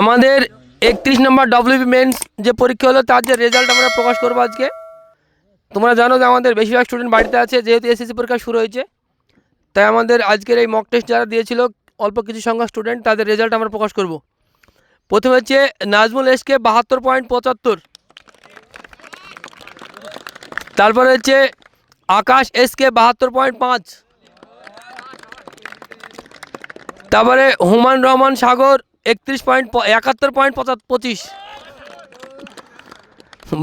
আমাদের একত্রিশ নম্বর WB men's যে পরীক্ষা হলো, তার যে রেজাল্ট আমরা প্রকাশ করব আজকে। তোমরা জানো যে আমাদের বেশিরভাগ স্টুডেন্ট বাড়িতে আছে, যেহেতু এসএসসি পরীক্ষা শুরু হয়েছে। তাই আমাদের আজকের এই মক টেস্ট যারা দিয়েছিল, অল্প কিছু সংখ্যক স্টুডেন্ট তাদের রেজাল্ট আমরা প্রকাশ করব। প্রথমে হচ্ছে নাজমুল এসকে বাহাত্তর পয়েন্ট পঁচাত্তর। তারপরে হচ্ছে আকাশ এসকে বাহাত্তর পয়েন্ট পাঁচ। তারপরে হুমান রহমান সাগর একত্রিশ পয়েন্ট একাত্তর পয়েন্ট পঁচিশ।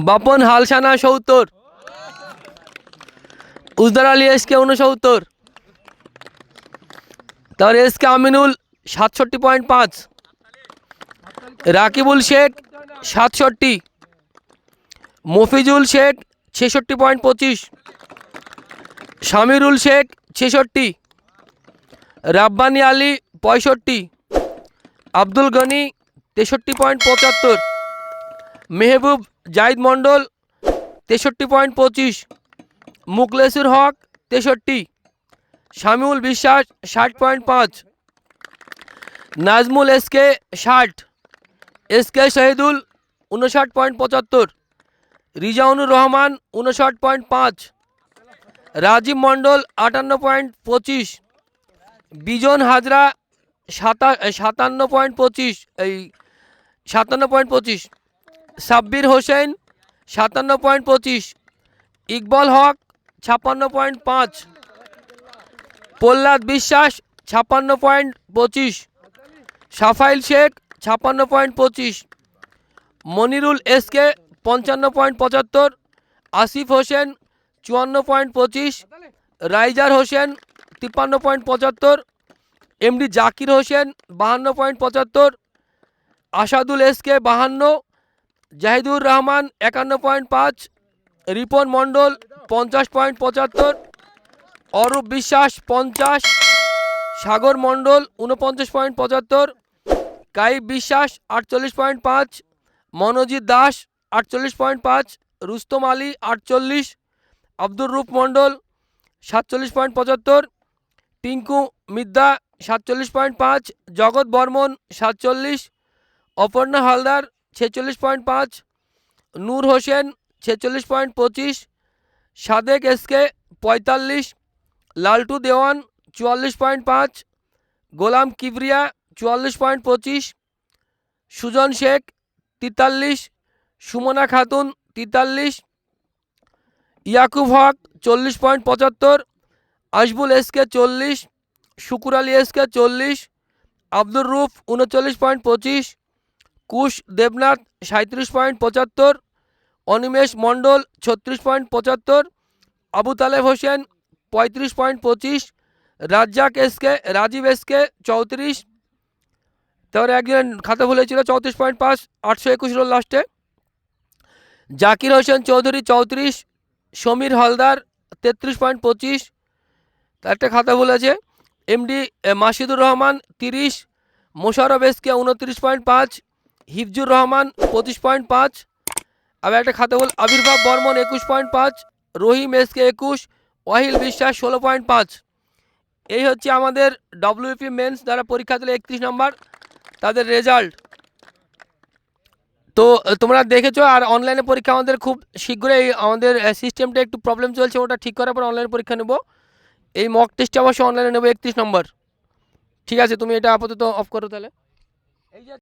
বাপন হালসানা সত্তর। উজদার আলী এসকে উনসত্তর তারপরে এসকে আমিনুল সাতষট্টি পয়েন্ট পাঁচ। রাকিবুল শেখ সাতষট্টি। মফিজুল শেখ ছেষট্টি পয়েন্ট পঁচিশ। শামিরুল শেখ ছেষট্টি। রাব্বানি আলী পঁয়ষট্টি। আব্দুল গনি, তেষট্টি পয়েন্ট পঁচাত্তর। মেহবুব জাহিদ মণ্ডল, তেষট্টি পয়েন্ট পঁচিশ। মুকলেসুর হক, তেষট্টি। শামিউল বিশ্বাস, ষাট পয়েন্ট পাঁচ। নাজমুল এসকে ষাট। এসকে শহীদুল, উনষাট পয়েন্ট পঁচাত্তর। রিজাউনুর রহমান, উনষাট পয়েন্ট পাঁচ। রাজীব মণ্ডল, আটান্ন পয়েন্ট পঁচিশ। বিজন হাজরা সাতা সাতান্ন পয়েন্ট পঁচিশ, এই, সাতান্ন পয়েন্ট পঁচিশ। সাব্বির হোসেন, সাতান্ন পয়েন্ট পঁচিশ। ইকবল হক, ছাপ্পান্ন পয়েন্ট পাঁচ। প্রহ্লাদ বিশ্বাস, ছাপ্পান্ন পয়েন্ট পঁচিশ। সাফাইল শেখ, ছাপ্পান্ন পয়েন্ট পঁচিশ। মনিরুল এসকে, পঞ্চান্ন পয়েন্ট পঁচাত্তর। আসিফ হোসেন, চুয়ান্ন পয়েন্ট পঁচিশ। রাইজার হোসেন, তিপ্পান্ন পয়েন্ট পঁচাত্তর। এমডি জাকির হোসেন, বাহান্ন পয়েন্ট পঁচাত্তর। আসাদুল এসকে, বাহান্ন। জাহিদুর রহমান, একান্ন পয়েন্ট পাঁচ। রিপন মণ্ডল, পঞ্চাশ পয়েন্ট পঁচাত্তর। অরূপ বিশ্বাস, পঞ্চাশ। সাগর মণ্ডল উনপঞ্চাশ পয়েন্ট পঁচাত্তর। কাইব বিশ্বাস, আটচল্লিশ পয়েন্ট পাঁচ। মনোজিৎ দাস, আটচল্লিশ পয়েন্ট পাঁচ। রুস্তম আলী, আটচল্লিশ। আব্দুর রূপ মণ্ডল, সাতচল্লিশ পয়েন্ট পঁচাত্তর। টিঙ্কু মিদ্যা সাতচল্লিশ পয়েন্ট পাঁচ, জগৎ বর্মন সাতচল্লিশ, অপর্ণা হালদার ছেচল্লিশ পয়েন্ট পাঁচ, নূর হোসেন ছেচল্লিশ পয়েন্ট পঁচিশ, সাদেক এসকে পঁয়তাল্লিশ, লালটু দেওয়ান চুয়াল্লিশ পয়েন্ট পাঁচ, গোলাম কিবরিয়া চুয়াল্লিশ পয়েন্ট পঁচিশ, সুজন শেখ তেতাল্লিশ, সুমনা খাতুন তেতাল্লিশ, ইয়াকুব হক চল্লিশ পয়েন্ট পঁচাত্তর আশবুল এসকে চল্লিশ, শুকুর আলী এসকে চল্লিশ, আব্দুর রুফ উনচল্লিশ পয়েন্ট পঁচিশ, কুশ দেবনাথ সাঁত্রিশ পয়েন্ট পঁচাত্তর, অনিমেষ মণ্ডল ছত্রিশ পয়েন্ট পঁচাত্তর, আবু তালেব হোসেন পঁয়ত্রিশ পয়েন্ট পঁচিশ, রাজ্জাক এসকে, রাজীব এসকে চৌত্রিশ, তারপরে একজন খাতা ভুলেছিল চৌত্রিশ পয়েন্ট পাঁচ, আটশো একুশ রোল লাস্টে। জাকির হোসেন চৌধুরী চৌত্রিশ, সমীর হলদার তেত্রিশ পয়েন্ট পঁচিশ তার একটা খাতা ভুল আছে এমডি মাসিদুর রহমান তিরিশ মোশারফ এসকে উনত্রিশ পয়েন্ট পাঁচ, হিফজুর রহমান পঁচিশ পয়েন্ট পাঁচ, আবার একটা খাতা ভুল আবির্ভাব বর্মন একুশ পয়েন্ট পাঁচ, রহিম এসকে একুশ, ওয়াহিল বিশ্বাস ষোলো পয়েন্ট পাঁচ। এই হচ্ছে আমাদের ডব্লিউপি মেন্স যারা পরীক্ষা দিলে একত্রিশ নম্বর, তাদের রেজাল্ট তো, তোমরা দেখেছ আর অনলাইনে পরীক্ষা আমাদের খুব শীঘ্রই, আমাদের সিস্টেমটা একটু প্রবলেম চলছে, ওটা ঠিক করার পর অনলাইনে পরীক্ষা নেব। এই মক টেস্টটা অবশ্যই অনলাইনে নেব, একত্রিশ নম্বর। ঠিক আছে, তুমি এটা আপাতত অফ করো তাহলে।